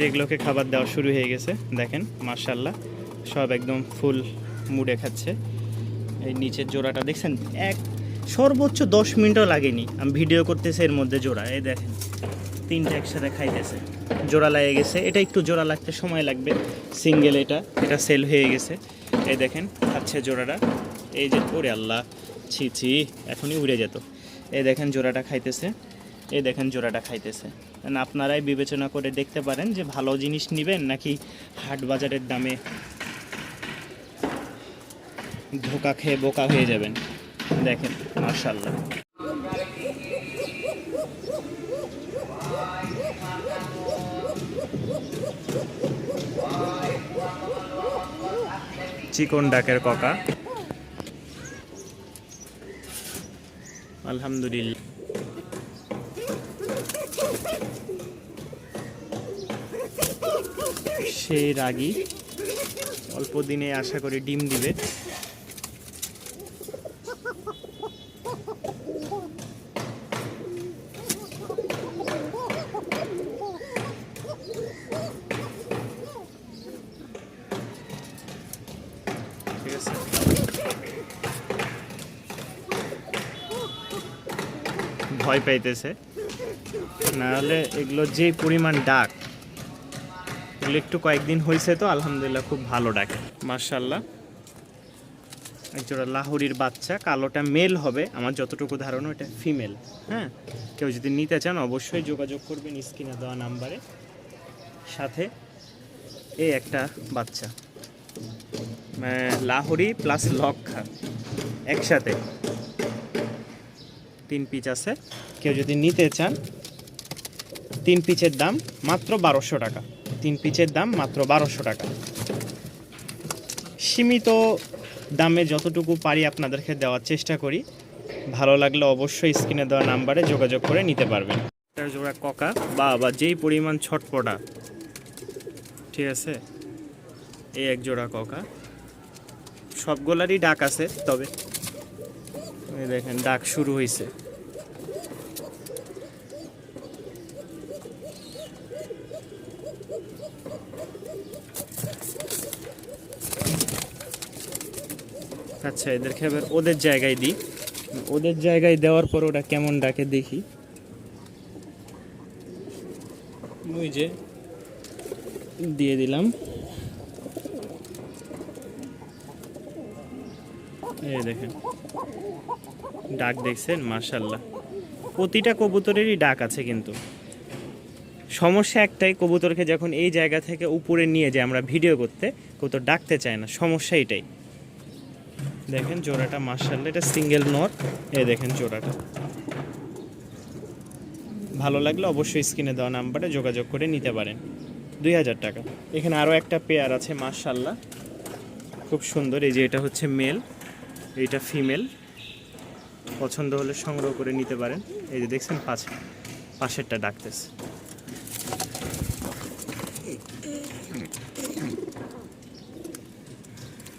যেগুলোকে খাবার দেওয়া শুরু হয়ে গেছে, দেখেন মার্শাল্লাহ সব একদম ফুল মুড়ে খাচ্ছে। এই নিচের জোড়াটা দেখছেন, এক, সর্বোচ্চ দশ মিনিটও লাগেনি। আমি ভিডিও করতেছি এর মধ্যে জোড়া, এই দেখেন, তিনটা একসাথে খাইতেছে। জোড়া লাগে গেছে, এটা একটু জোড়া লাগতে সময় লাগবে, সিঙ্গেল এটা এটা সেল হয়ে গেছে। এই দেখেন, খাচ্ছে জোড়াটা, এই যে, ওরে আল্লাহ, ছি ছি, এখনই উড়ে যেত। এই দেখেন, জোড়াটা খাইতেছে। এই দেখেন জোড়াটা খাইতেছে। আপনারাই বিবেচনা করে দেখতে পারেন যে ভালো জিনিস নেবেন নাকি হাট বাজারের দামে ধোকা খেয়ে বোকা হয়ে যাবেন। দেখেন মার্শাল্লাহ চিকন ডাকের ককা। আলহামদুলিল্লাহ। সেই রাগি। অল্প দিনে আশা করি ডিম দিবে। ভয় পাইতেছে। নাহলে এগুলো যে পরিমাণ ডাক এগুলো একটু কয়েকদিন হয়েছে তো, আলহামদুলিল্লাহ খুব ভালো ডাকে। মার্শাল্লাহ একজোড়া লাহোরির বাচ্চা, কালোটা মেল হবে, আমার যতটুকু ধারণা এটা ফিমেল হ্যাঁ? কেউ যদি নিতে চান অবশ্যই যোগাযোগ করবেন স্ক্রিনে দেওয়া নাম্বারে। সাথে এই একটা বাচ্চা মানে লাহোরি প্লাস লক্ষা, একসাথে। তিন পিচ আছে, কেউ যদি নিতে চান, তিন পিচের দাম মাত্র বারোশো টাকা। তিন পিচের দাম মাত্র বারোশো টাকা। সীমিত দামে যতটুকু পারি আপনাদেরকে দেওয়ার চেষ্টা করি। ভালো লাগলে অবশ্যই স্ক্রিনে দেওয়া নাম্বারে যোগাযোগ করে নিতে পারবেন। জোড়া ককা বা বা যেই পরিমাণ ছটপটা। ঠিক আছে? এই এক জোড়া ককা। সবগুলারই ডাক আছে, তবে। দেখেন, ডাক শুরু হয়েছে আচ্ছা এদেরকে, এবার ওদের জায়গায় দিই। ওদের জায়গায় দেওয়ার পর ওটা কেমন ডাকে দেখি। ওই যে দিয়ে দিলাম। এই দেখেন, ডাক দেখছেন? মার্শাল্লাহ প্রতিটা কবুতরেরই ডাক আছে কিন্তু। সমস্যা একটাই, কবুতরকে যখন এই জায়গা থেকে উপরে নিয়ে যায় আমরা ভিডিও করতে, কবুতর ডাকতে চায় না। সমস্যা এটাই। দেখেন জোড়াটা মার্শাল্লাহ এটা সিঙ্গেল নট। এ দেখেন জোড়াটা। ভালো লাগলে অবশ্যই স্ক্রিনে দেওয়া নাম্বারে যোগাযোগ করে নিতে পারেন। দুই হাজার টাকা। এখানে আরও একটা পেয়ার আছে মার্শাল্লাহ খুব সুন্দর, এই যে এটা হচ্ছে মেল এইটা ফিমেল পছন্দ হলে সংগ্রহ করে নিতে পারেন। এই যে দেখছেন পাশে পাশেরটা ডাকতেছে।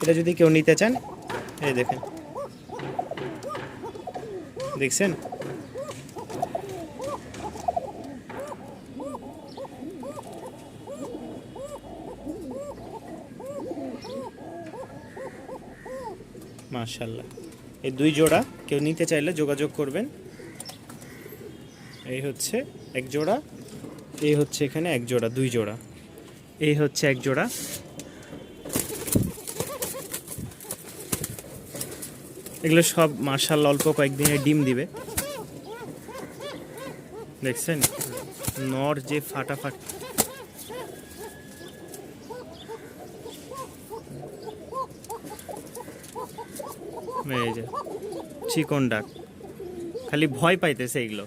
এটা যদি কেউ নিতে চান এই দেখেন। দেখছেন? মাশাল্লাহ। এই দুই জোড়া কেউ নিতে চাইলে যোগাযোগ করবেন। এই হচ্ছে এক জোড়া, এই হচ্ছে এখানে এক জোড়া, দুই জোড়া। এই হচ্ছে এক জোড়া। এগুলো সব মার্শাল অল্প কয়েকদিনে ডিম দিবে। দেখছেন? নর যে ফাটাফাট। এই যে, চিকন ডাক। খালি ভয় পাইতেছে এগুলো।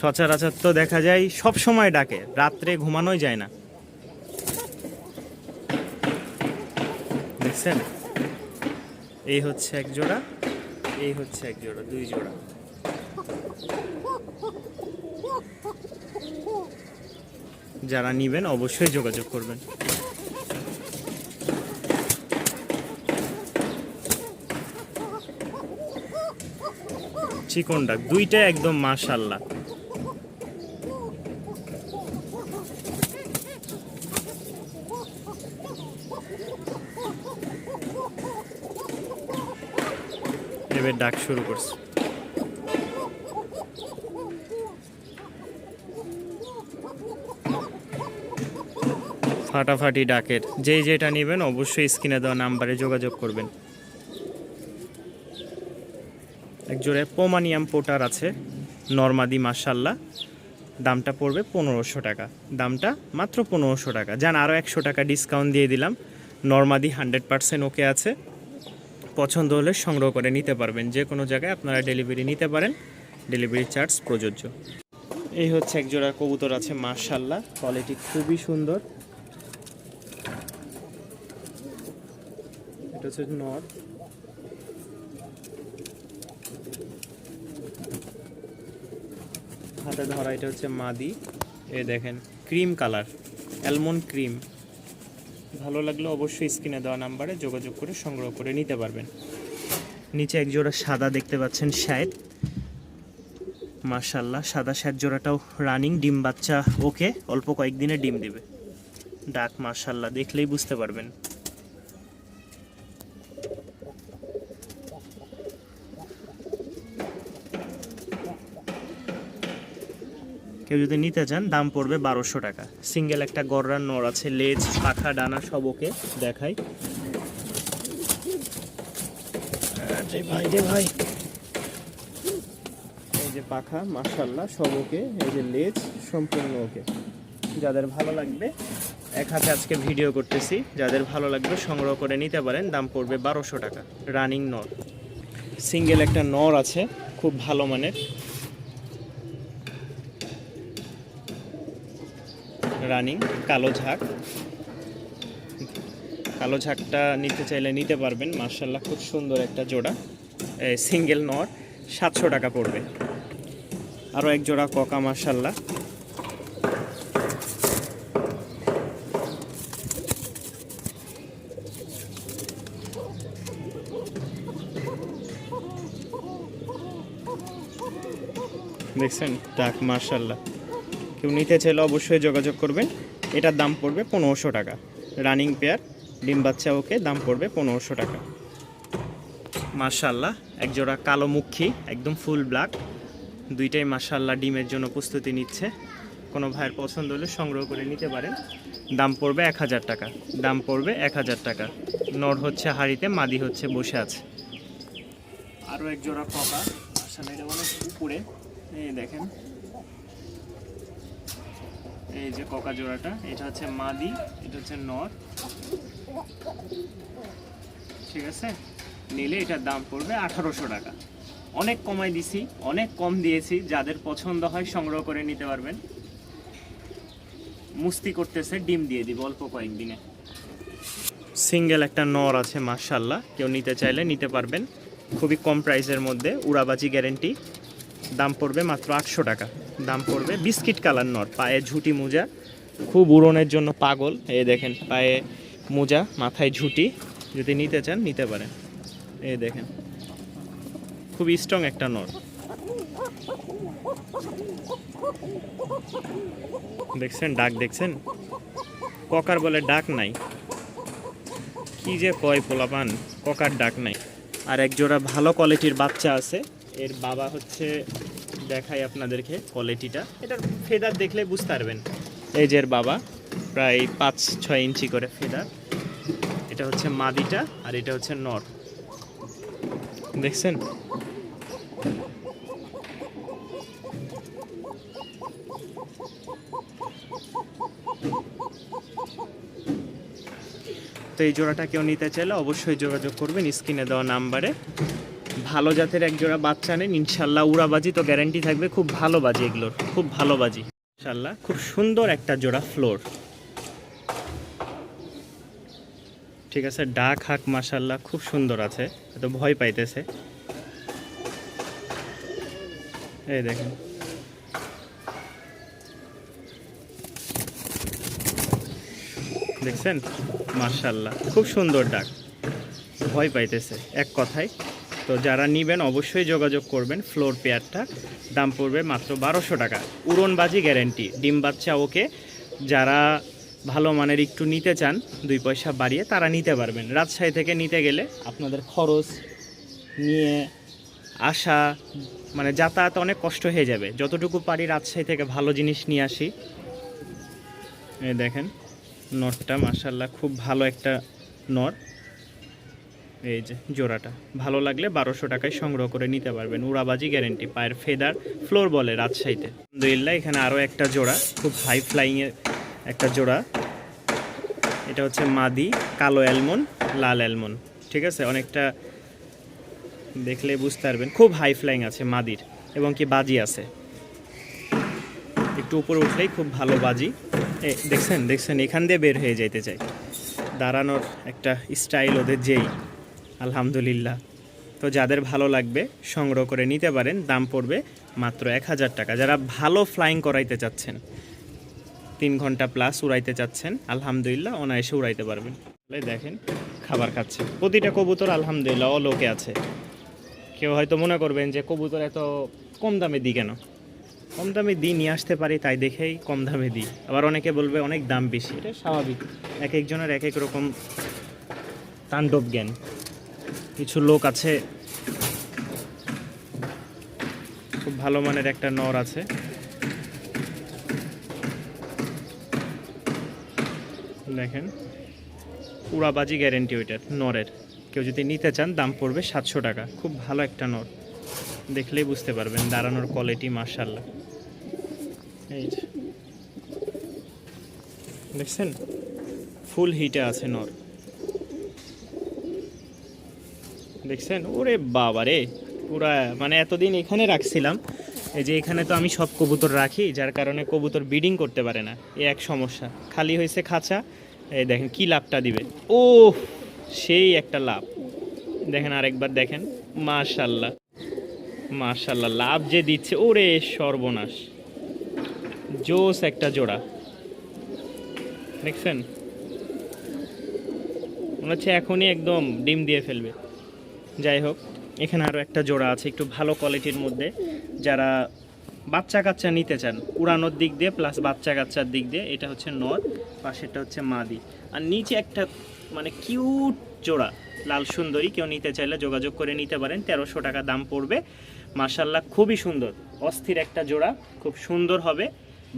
সচরাচর তো দেখা যায় সব সময় ডাকে, রাত্রে ঘুমানোই যায় না। দেখছেন? এই হচ্ছে এক জোড়া। এই হচ্ছে এক জোড়া, দুই জোড়া। যারা নিবেন অবশ্যই যোগাযোগ করবেন। চিকন ডাক, দুইটা একদম মাশাল্লাহ। এবার ডাক শুরু করছে। ফাটাফাটি ডাকের। যেই যেটা নেবেন অবশ্যই স্ক্রিনে দেওয়া নাম্বারে যোগাযোগ করবেন। এক জোড়ে পোমানিয়াম পোটার আছে, নর্মাদি মাসাল্লাহ দামটা পড়বে পনেরোশো টাকা। দামটা মাত্র পনেরোশো টাকা। যান আরও একশো টাকা ডিসকাউন্ট দিয়ে দিলাম। নর্মাদি হান্ড্রেড পার্সেন্ট ওকে আছে। পছন্দ হলে সংগ্রহ করে নিতে পারবেন। যে কোনো জায়গায় আপনারা ডেলিভারি নিতে পারেন। ডেলিভারি চার্জ প্রযোজ্য। এই হচ্ছে এক জোড়া কবুতর আছে মার্শাল্লাহ কোয়ালিটি খুবই সুন্দর। এটা হচ্ছে নর। হাতে ধরা এটা হচ্ছে মাদি। এ দেখেন ক্রিম কালার অ্যালমন্ড ক্রিম ভালো লাগলে অবশ্যই স্ক্রিনে দেওয়া নাম্বারে যোগাযোগ করে সংগ্রহ করে নিতে পারবেন। নিচে এক জোড়া সাদা দেখতে পাচ্ছেন শায়েদ মাশাল্লাহ সাদা শ্যাট জোড়াটাও রানিং ডিম বাচ্চা ওকে অল্প কয়েকদিনে ডিম দেবে। ডাক মাশাল্লাহ দেখলেই বুঝতে পারবেন। কেউ যদি নিতে চান দাম পড়বে বারোশো টাকা। সিঙ্গেল একটা গররার নর আছে লেজ পাখা ডানা সব ওকে দেখাই। ভাই রে ভাই। এই যে পাখা মাশাল্লাহ সব ওকে। এই যে লেজ সম্পূর্ণ ওকে। যাদের ভালো লাগবে এক হাতে আজকে ভিডিও করতেছি। যাদের ভালো লাগবে সংগ্রহ করে নিতে পারেন দাম পড়বে বারোশো টাকা। রানিং নর। সিঙ্গেল একটা নর আছে খুব ভালো মানের। রানিং, কালো ঝাঁক। কালো ঝাঁকটা নিতে চাইলে নিতে পারবেন। মার্শাল্লাহ খুব সুন্দর একটা জোড়া। সিঙ্গেল নর সাতশো টাকা পড়বে। আরও এক জোড়া ককা মার্শাল্লাহ দেখছেন? ডাক মার্শাল্লাহ কেউ নিতে চাইলে অবশ্যই যোগাযোগ করবেন। এটার দাম পড়বে পনেরোশো টাকা। রানিং পেয়ার, ডিম বাচ্চা, ওকে, দাম পড়বে পনেরোশো টাকা। মার্শাল্লাহ একজোড়া কালো মুখী, একদম ফুল ব্ল্যাক। দুইটাই মার্শাল্লাহ ডিমের জন্য প্রস্তুতি নিচ্ছে। কোনো ভাইয়ের পছন্দ হলে সংগ্রহ করে নিতে পারেন। দাম পড়বে এক হাজার টাকা। দাম পড়বে এক হাজার টাকা। নর হচ্ছে হাড়িতে, মাদি হচ্ছে বসে আছে। আরও এক জোড়া কপা। আসলে এটা অনেক উপরে। এই দেখেন। এই যে ককা জোড়াটা, এটা হচ্ছে মাদি, এটা হচ্ছে নর। ঠিক আছে? নিলে এটার দাম পড়বে আঠারোশো টাকা। অনেক কমাই দিছি, অনেক কম দিয়েছি, যাদের পছন্দ হয় সংগ্রহ করে নিতে পারবেন। মুস্তি করতেছে, ডিম দিয়ে দিব অল্প কয়েকদিনে। সিঙ্গেল একটা নর আছে মার্শাল্লাহ কেউ নিতে চাইলে নিতে পারবেন। খুবই কম প্রাইসের মধ্যে, উড়াবাজি গ্যারেন্টি। দাম পড়বে মাত্র আটশো টাকা। দাম পড়বে বিস্কিট কালার নর, পায়ে ঝুটি মোজা। খুব উড়নের জন্য পাগল। এই দেখেন, পায়ে মোজা, মাথায় ঝুটি। যদি নিতে চান, নিতে পারেন। এই দেখেন, খুব স্ট্রং একটা নর। দেখছেন, ডাক দেখছেন? ককার বলে ডাক নাই। কি যে কয় পোলাপান, ককার ডাক নাই। আর এক জোড়া ভালো কোয়ালিটির বাচ্চা আছে। এর বাবা হচ্ছে দেখাই আপনাদেরকে কোয়ালিটিটা এটার ফেদার দেখলে বুঝতে পারবেন। এই যে এর বাবা প্রায় পাঁচ ছয় ইঞ্চি করে ফেদার। এটা হচ্ছে মাদিটা আর এটা হচ্ছে নর। দেখছেন? তো এই জোড়াটা কেউ নিতে চাইলে অবশ্যই যোগাযোগ করবেন স্ক্রিনে দেওয়া নাম্বারে। ভালো জাতের এক জোড়া বাচ্চা নেন, ইনশাল্লাহ উড়াবাজি তো গ্যারান্টি থাকবে, খুব ভালো বাজি এগুলোর, খুব ভালো বাজি। ইনশাল্লাহ, খুব সুন্দর একটা জোড়া ফ্লোর। ঠিক আছে, ডাক হাক মাশাল্লাহ, খুব সুন্দর আছে, এত ভয় পাইতেছে। এই দেখেন। দেখছেন? মার্শাল্লাহ খুব সুন্দর ডাক। ভয় পাইতেছে, এক কথায়। তো যারা নিবেন অবশ্যই যোগাযোগ করবেন ফ্লোর পেয়ারটা দাম পড়বে মাত্র বারোশো টাকা। উড়নবাজি গ্যারেন্টি ডিম বাচ্চা ওকে। যারা ভালো মানের একটু নিতে চান, দুই পয়সা বাড়িয়ে তারা নিতে পারবেন। রাজশাহী থেকে নিতে গেলে আপনাদের খরচ নিয়ে আসা মানে যাতায়াত অনেক কষ্ট হয়ে যাবে। যতটুকু পারি রাজশাহী থেকে ভালো জিনিস নিয়ে আসি। এই দেখেন, নটটা মাসাল্লাহ খুব ভালো একটা নট। এই যে জোড়াটা। ভালো লাগলে বারোশো টাকায় সংগ্রহ করে নিতে পারবেন। উড়াবাজি গ্যারেন্টি পায়ের ফেদার ফ্লোর বলে রাজশাহীতে। আলহামদুলিল্লাহ, এখানে আরও একটা জোড়া, খুব হাই ফ্লাইংয়ের একটা জোড়া। এটা হচ্ছে মাদি, কালো অ্যালমন লাল অ্যালমন ঠিক আছে? অনেকটা দেখলে বুঝতে পারবেন। খুব হাই ফ্লাইং আছে মাদির, এবং কি বাজি আছে। একটু উপরে উঠলেই খুব ভালো বাজি। এ, দেখছেন? দেখছেন? এখান দিয়ে বের হয়ে যাইতে চাই। দাঁড়ানোর একটা স্টাইল ওদের যেই। আলহামদুলিল্লাহ। তো যাদের ভালো লাগবে, সংগ্রহ করে নিতে পারেন, দাম পড়বে মাত্র এক হাজার টাকা। যারা ভালো ফ্লাইং করাইতে চাচ্ছেন, তিন ঘণ্টা প্লাস উড়াইতে চাচ্ছেন, আলহামদুলিল্লাহ অনায়াসে উড়াইতে পারবেন। দেখেন, খাবার খাচ্ছে। প্রতিটা কবুতর আলহামদুলিল্লাহ অলোকে আছে। কেউ হয়তো মনে করবেন যে কবুতর এত কম দামে দিই কেন? কম দামে দিই, নিয়ে আসতে পারি, তাই দেখেই কম দামে দিই। আবার অনেকে বলবে অনেক দাম বেশি, এটা স্বাভাবিক। এক একজনের এক এক রকম তাণ্ডব জ্ঞান। কিছু লোক আছে। খুব ভালো মানের একটা নর আছে। দেখেন, উড়াবাজি গ্যারেন্টি ওইটার, নরের। কেউ যদি নিতে চান, দাম পড়বে সাতশো টাকা। খুব ভালো একটা নর। দেখলেই বুঝতে পারবেন, দাঁড়ানোর কোয়ালিটি মার্শাল্লাহ এই দেখছেন? ফুল হিটে আছে নর। দেখছেন? ওরে বাবা রে পুরা মানে এতদিন এখানে রাখছিলাম, এই যে এখানে তো আমি সব কবুতর রাখি, যার কারণে কবুতর ব্রিডিং করতে পারে না, এ এক সমস্যা। খালি হয়েছে খাঁচা, এই দেখেন কি লাভটা দিবে। ও সেই একটা লাভ। দেখেন আরেকবার দেখেন, মাশাল্লাহ মাশাল্লাহ, লাভ যে দিচ্ছে, ওরে সর্বনাশ। জোস একটা জোড়া। দেখছেন? মনে হচ্ছে এখনই একদম ডিম দিয়ে ফেলবে। যাই হোক, এখানে আরও একটা জোড়া আছে একটু ভালো কোয়ালিটির মধ্যে। যারা বাচ্চা কাচ্চা নিতে চান, উড়ানোর দিক দিয়ে প্লাস বাচ্চা কাচ্চার দিক দিয়ে, এটা হচ্ছে নর, পাশেরটা হচ্ছে মাদি। আর নিচে একটা মানে কিউট জোড়া, লাল সুন্দরী, কেউ নিতে চাইলে যোগাযোগ করে নিতে পারেন, তেরোশো টাকা দাম পড়বে। মার্শাল্লাহ খুবই সুন্দর, অস্থির একটা জোড়া, খুব সুন্দর হবে।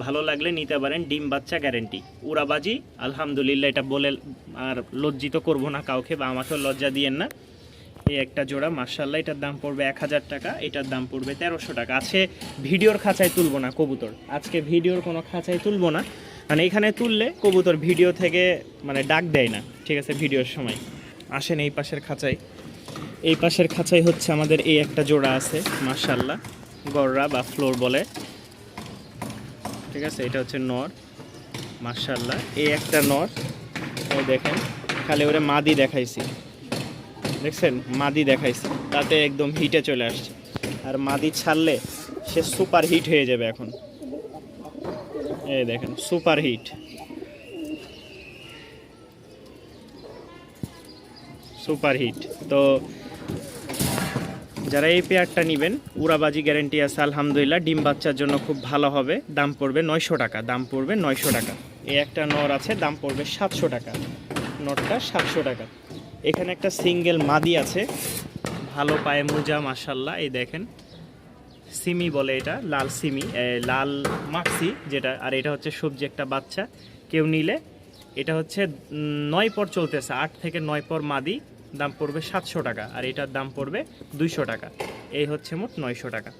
ভালো লাগলে নিতে পারেন, ডিম বাচ্চা গ্যারেন্টি উড়াবাজি, আলহামদুলিল্লাহ, এটা বলে আর লজ্জিত করব না কাউকে বা আমাকেও লজ্জা দিয়েন না। এই একটা জোড়া মার্শাল্লাহ এটার দাম পড়বে এক হাজার টাকা, এটার দাম পড়বে তেরোশো টাকা। আছে ভিডিওর খাঁচায় তুলবো না, কবুতর। আজকে ভিডিওর কোনো খাঁচায় তুলবো না। মানে এখানে তুললে কবুতর ভিডিও থেকে মানে ডাক দেয় না, ঠিক আছে, ভিডিওর সময়। আসেন এই পাশের খাঁচায়। এই পাশের খাঁচাই হচ্ছে আমাদের এই একটা জোড়া আছে মার্শাল্লাহ গররা বা ফ্লোর বলে। ঠিক আছে, এটা হচ্ছে নর মার্শাল্লাহ এই একটা নর। দেখেন, খালি ওরে মাদি দেখাইছি। দেখছেন? মাদি দেখাইছে। তাতে একদম হিটে চলে আসছে। আর মাদি ছাড়লে সে সুপার হিট হয়ে যাবে এখন। এই দেখেন, সুপার হিট। Super hit. তো যারা এই পেয়ারটা নেবেন, উড়াবাজি গ্যারেন্টি আছে, আলহামদুলিল্লাহ। ডিম বাচ্চার জন্য খুব ভালো হবে। দাম পড়বে নয়শো টাকা। দাম পড়বে নয়শো টাকা। এই একটা নর আছে, দাম পড়বে সাতশো টাকা। নটটা সাতশো টাকা। এখানে একটা সিঙ্গেল মাদি আছে। ভালো পায়ে মোজা মাসাল্লাহ এই দেখেন। সিমি বলে এটা, লাল সিমি লাল মাক্সি যেটা, আর এটা হচ্ছে সবজি একটা বাচ্চা। কেউ নিলে, এটা হচ্ছে নয় পর চলতেছে, আট থেকে নয় পর মাদি, দাম পড়বে সাতশো টাকা, আর এটার দাম পড়বে দুইশো টাকা, এই হচ্ছে মোট নয়শো টাকা।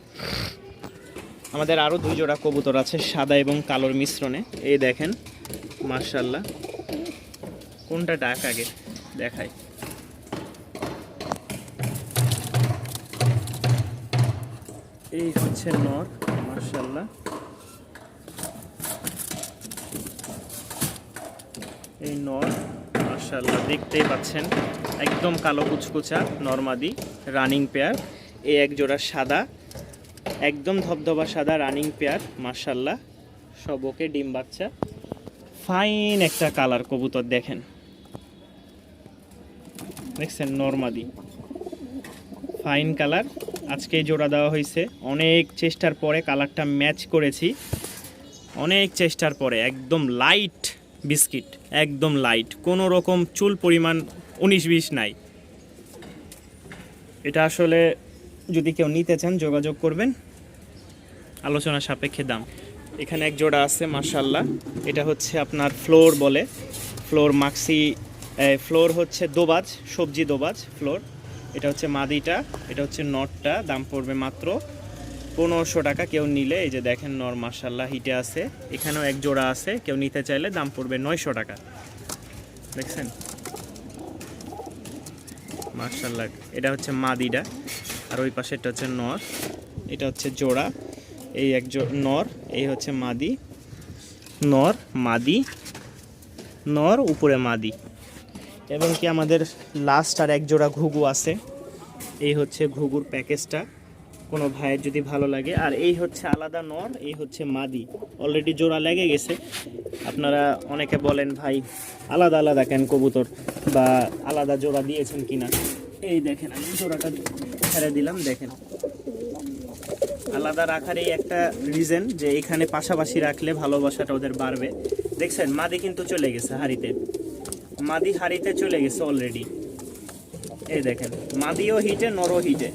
আমাদের আরও দুই জোড়া কবুতর আছে, সাদা এবং কালোর মিশ্রণে, এই দেখেন মার্শাল্লাহ কোনটা ডাক আগে, দেখাই। এই হচ্ছে নর মার্শাল্লাহ এই নর মার্শাল্লাহ দেখতেই পাচ্ছেন। একদম কালো কুচকুচা, নর্মাদি রানিং পেয়ার এই এক জোড়া সাদা, একদম ধবধবা সাদা রানিং পেয়ার মার্শাল্লাহ সব ওকে ডিম বাচ্চা। ফাইন একটা কালার কবুতর, দেখেন। দেখছেন, নর্মাদি। ফাইন কালার আজকে জোড়া দেওয়া হয়েছে। অনেক চেষ্টার পরে কালারটা ম্যাচ করেছি। অনেক চেষ্টার পরে, একদম লাইট বিস্কিট একদম লাইট কোনো রকম চুল পরিমাণ উনিশ বিশ নাই। এটা আসলে যদি কেউ নিতে চান, যোগাযোগ করবেন। আলোচনা সাপেক্ষে দাম। এখানে এক জোড়া আছে মার্শাল্লাহ এটা হচ্ছে আপনার ফ্লোর বলে। ফ্লোর মাক্সি ফ্লোর হচ্ছে দোবাজ, সবজি দোবাজ ফ্লোর। এটা হচ্ছে মাদিটা, এটা হচ্ছে নটটা, দাম পড়বে মাত্র পনেরোশো টাকা। কেউ নিলে, এই যে দেখেন নর মার্শাল্লাহ হিটে আছে। এখানেও এক জোড়া আছে, কেউ নিতে চাইলে দাম পড়বে নয়শো টাকা। দেখছেন? মার্শাল্লাহ এটা হচ্ছে মাদিটা, আর ওই পাশেরটা হচ্ছে নর, এটা হচ্ছে জোড়া। এই এক নর, এই হচ্ছে মাদি, নর মাদি, নর, উপরে মাদি। এবং কি আমাদের লাস্ট আর এক জোড়া ঘুঘু আছে। এই হচ্ছে ঘুঘুর প্যাকেজটা কোনো ভাইয়ের যদি ভালো লাগে। আর এই হচ্ছে আলাদা নর, এই হচ্ছে মাদি। অলরেডি জোড়া লেগে গেছে। আপনারা অনেকে বলেন, ভাই, আলাদা আলাদা কেন কবুতর? বা আলাদা জোড়া দিয়েছেন কিনা? এই দেখেন, আমি জোড়াটা ছেড়ে দিলাম, দেখেন। আলাদা রাখার এই একটা রিজন যে এখানে পাশাপাশি রাখলে ভালোবাসাটা ওদের বাড়বে। দেখছেন, মাদি কিন্তু চলে গেছে হাড়িতে। মাদি হাড়িতে চলে গেছে অলরেডি এই দেখেন, মাদিও হিটে, নরও হিটে।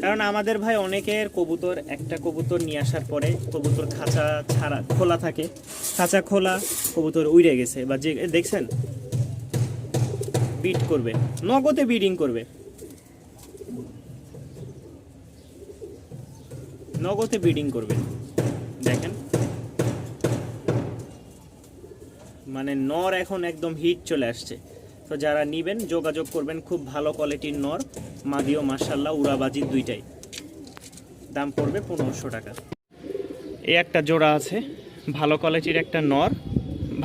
কারণ আমাদের ভাই অনেকের কবুতর, একটা কবুতর নিয়ে আসার পরে কবুতর খাঁচা ছাড়া, খোলা থাকে। খাঁচা খোলা, কবুতর উড়ে গেছে। বা যে দেখছেন? বিট করবে। নগদে বিডিং করবে। নগদে বিডিং করবে। মানে নর এখন একদম হিট চলে আসছে। তো যারা নিবেন, যোগাযোগ করবেন খুব ভালো কোয়ালিটির নর। মাদিও মার্শাল্লাহ উড়াবাজি দুইটাই। দাম পড়বে পনেরোশো টাকা। এই একটা জোড়া আছে, ভালো কোয়ালিটির একটা নর।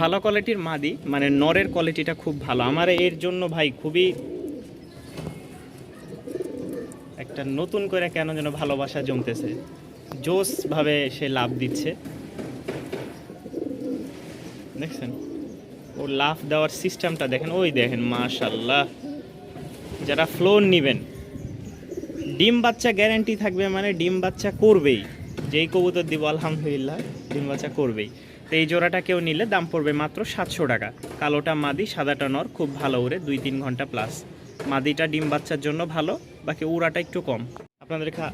ভালো কোয়ালিটির মাদি মানে নরের কোয়ালিটিটা খুব ভালো। আমার এর জন্য ভাই খুবই একটা নতুন করে কেন যেন ভালোবাসা জমতেছে। জোসভাবে সে লাভ দিচ্ছে। দেখছেন? ও লাফ দেওয়ার সিস্টেমটা দেখেন, ওই দেখেন মাশাল্লাহ যারা ফ্লোর নেবেন, ডিম বাচ্চা গ্যারান্টি থাকবে মানে ডিম বাচ্চা করবেই। যেই কবুতর দিব, আলহামদুলিল্লাহ, ডিম বাচ্চা করবেই। তো এই জোড়াটা কেউ নিলে দাম পড়বে মাত্র সাতশো টাকা। কালোটা মাদি, সাদাটা নর, খুব ভালো উড়ে দুই তিন ঘণ্টা প্লাস মাদিটা ডিম বাচ্চার জন্য ভালো, বাকি উড়াটা একটু কম। আপনাদের খা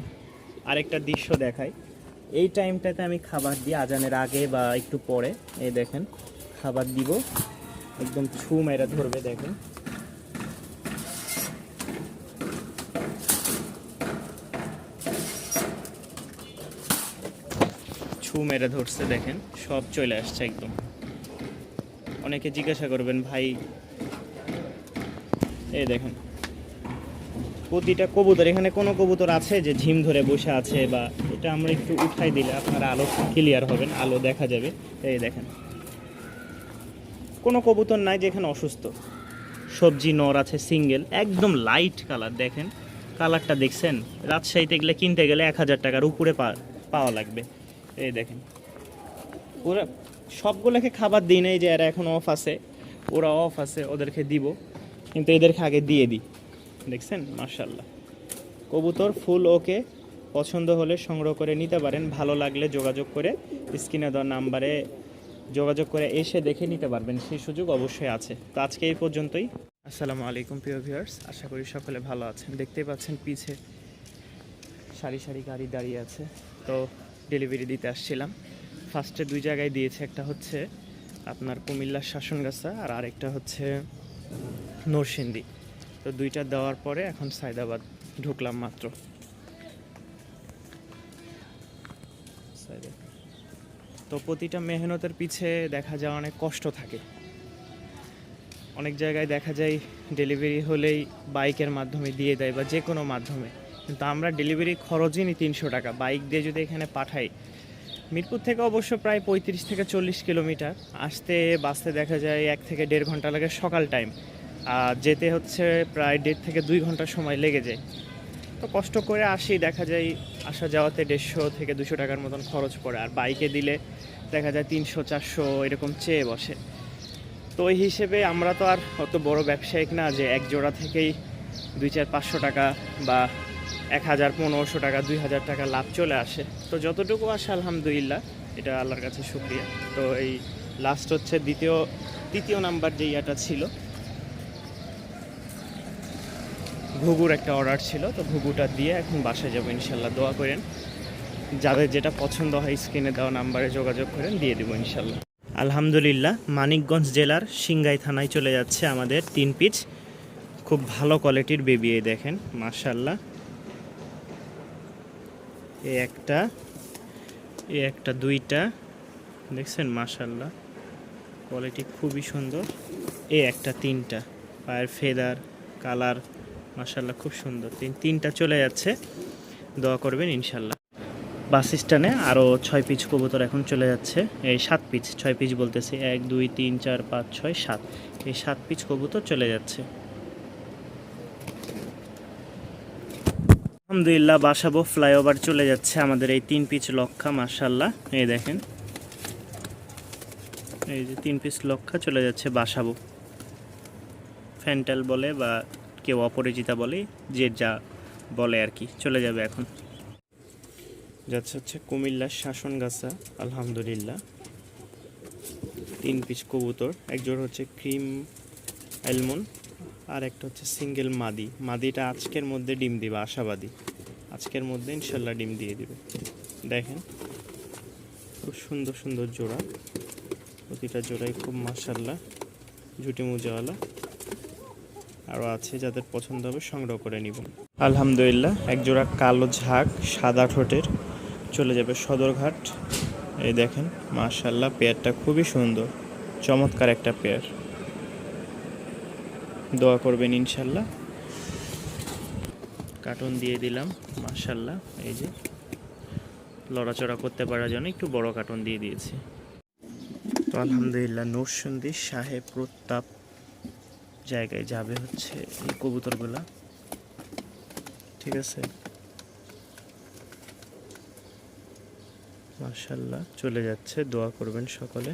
আরেকটা দৃশ্য দেখাই। এই টাইমটাতে আমি খাবার দিই আজানের আগে বা একটু পরে, এই দেখেন, খাবার দিব। একদম ছু মেরা ধরবে, দেখেন। ছু মেরা ধরছে, দেখেন। সব চলে আসছে একদম। অনেকে জিজ্ঞাসা করবেন, ভাই, এই দেখেন, প্রতিটা কবুতর, এখানে কোনো কবুতর আছে যে ঝিম ধরে বসে আছে বা এটা আমরা একটু উঠাই দিলে আপনারা আলো ক্লিয়ার হবেন আলো দেখা যাবে। এই দেখেন কোনো কবুতর নাই যেখানে অসুস্থ। সবজি নর আছে সিঙ্গেল একদম লাইট কালার দেখেন। কালারটা দেখছেন? রাজশাহীতে গেলে কিনতে গেলে এক হাজার টাকার উপরে পাওয়া লাগবে। এই দেখেন। ওরা সবগুলোকে খাবার দিই নাই যে এরা এখন অফ আছে। ওরা অফ আছে, ওদেরকে দিব। কিন্তু এদেরকে আগে দিয়ে দিই। দেখছেন? মার্শাল্লাহ কবুতর ফুল ওকে পছন্দ হলে সংগ্রহ করে নিতে পারেন। ভালো লাগলে যোগাযোগ করে স্ক্রিনে দেওয়া নাম্বারে যোগাযোগ করে এসে দেখে নিতে পারবেন, সেই সুযোগ অবশ্যই আছে। তো আজকে এই পর্যন্তই। আসসালামু আলাইকুম প্রিয় ভিউয়ার্স, আশা করি সকলে ভালো আছেন। দেখতেই পাচ্ছেন পিছে সারি সারি গাড়ি দাঁড়িয়ে আছে। তো ডেলিভারি দিতে আসছিলাম। ফার্স্টে দুই জায়গায় দিয়েছে, একটা হচ্ছে আপনার কুমিল্লার শাসনগাছা আর আরেকটা হচ্ছে নরসিংদী। তো দুইটা দেওয়ার পরে এখন সায়দাবাদ ঢুকলাম মাত্র। তো প্রতিটা মেহনতের পিছে দেখা যায় অনেক কষ্ট থাকে। অনেক জায়গায় দেখা যায় ডেলিভারি হলেই বাইকের মাধ্যমে দিয়ে দেয় বা যে কোনো মাধ্যমে। কিন্তু আমরা ডেলিভারি খরচই নিই তিনশো টাকা। বাইক দিয়ে যদি এখানে পাঠাই, মিরপুর থেকে অবশ্য প্রায় পঁয়ত্রিশ থেকে চল্লিশ কিলোমিটার। আসতে, বাসতে দেখা যায় এক থেকে দেড় ঘণ্টা লাগে সকাল টাইম আর যেতে হচ্ছে প্রায় দেড় থেকে দুই ঘণ্টা সময় লেগে যায়। তো কষ্ট করে আসি, দেখা যায় আসা যাওয়াতে দেড়শো থেকে দুশো টাকার মতন খরচ পড়ে। আর বাইকে দিলে দেখা যায় তিনশো, চারশো এরকম চেয়ে বসে। তো ওই হিসেবে আমরা তো আর অত বড় ব্যবসায়িক না যে এক জোড়া থেকেই দুই চার পাঁচশো টাকা বা এক হাজার পনেরোশো টাকা, দুই হাজার টাকা লাভ চলে আসে। তো যতটুকু আসে আলহামদুলিল্লাহ, এটা আল্লাহর কাছে শুক্রিয়া। তো এই লাস্ট হচ্ছে দ্বিতীয়, তৃতীয় নাম্বার যে ইয়াটা ছিল ঘুঘুর একটা অর্ডার ছিল, তো ঘুঘুটা দিয়ে এখন বাসায় যাব, ইনশাল্লাহ। দোয়া করেন, যাদের যেটা পছন্দ হয় স্ক্রিনে দেওয়া নাম্বারে যোগাযোগ করেন, দিয়ে দেবো, ইনশাল্লাহ। আলহামদুলিল্লাহ, মানিকগঞ্জ জেলার সিংগাই থানায় চলে যাচ্ছে আমাদের তিন পিচ। খুব ভালো কোয়ালিটির বেবি এই দেখেন মার্শাল্লাহ এ একটা এ একটা, দুইটা, দেখছেন মার্শাল্লাহ কোয়ালিটি খুবই সুন্দর। এ একটা, তিনটা, পায়ের ফেদার কালার মার্শাল্লাহ খুব সুন্দর। তিন, তিনটা চলে যাচ্ছে। দোয়া করবেন ইনশাল্লাহ বাস স্ট্যান্ডে আরও ছয় পিচ কবুতর এখন চলে যাচ্ছে। এই সাত পিচ, ছয় পিচ বলতেছি। এক, দুই, তিন, চার, পাঁচ, ছয়, সাত। এই সাত পিচ কবুতর চলে যাচ্ছে। আলহামদুলিল্লাহ বাসাবো ফ্লাইওভার চলে যাচ্ছে আমাদের এই তিন পিচ লক্ষা মার্শাল্লাহ এই দেখেন। এই যে তিন পিস লক্ষা চলে যাচ্ছে বাসাবো ফ্যান্টাল বলে বা কেউ অপরিচিতা বলে, যে যা বলে আর কি, চলে যাবে এখন। যাচ্ছে হচ্ছে কুমিল্লার শাসনগাছা, আলহামদুলিল্লাহ। তিন পিস কবুতর একজোড় হচ্ছে ক্রিম অ্যালমন্ড, আর একটা হচ্ছে সিঙ্গেল মাদি। মাদিটা আজকের মধ্যে ডিম দিবে, আশাবাদী। আজকের মধ্যে ইনশাল্লাহ ডিম দিয়ে দিবে। দেখেন, খুব সুন্দর সুন্দর জোড়া। প্রতিটা জোড়াই খুব মাসাল্লাহ ঝুটি মুজাওয়ালা। আরও আছে যাদের পছন্দ হবে সংগ্রহ করে নিব। আলহামদুলিল্লাহ এক জোড়া কালো ঝাঁক, সাদা ঠোঁটের চলে যাবে সদরঘাট। এই দেখেন মাশাল্লাহ পেয়ারটা খুবই সুন্দর, চমৎকার একটা পেয়ার। দোয়া করবেন ইনশাল্লাহ কার্টুন দিয়ে দিলাম মাশাল্লাহ এই যে লড়াচড়া করতে পারার জন্য একটু বড় কার্টুন দিয়ে দিয়েছি। তো আলহামদুলিল্লাহ, নরসন্দী সাহেব প্রতাপ জায়গায় যাবে হচ্ছে এই কবুতরগুলা। ঠিক আছে? মার্শাল্লাহ চলে যাচ্ছে। দোয়া করবেন সকলে।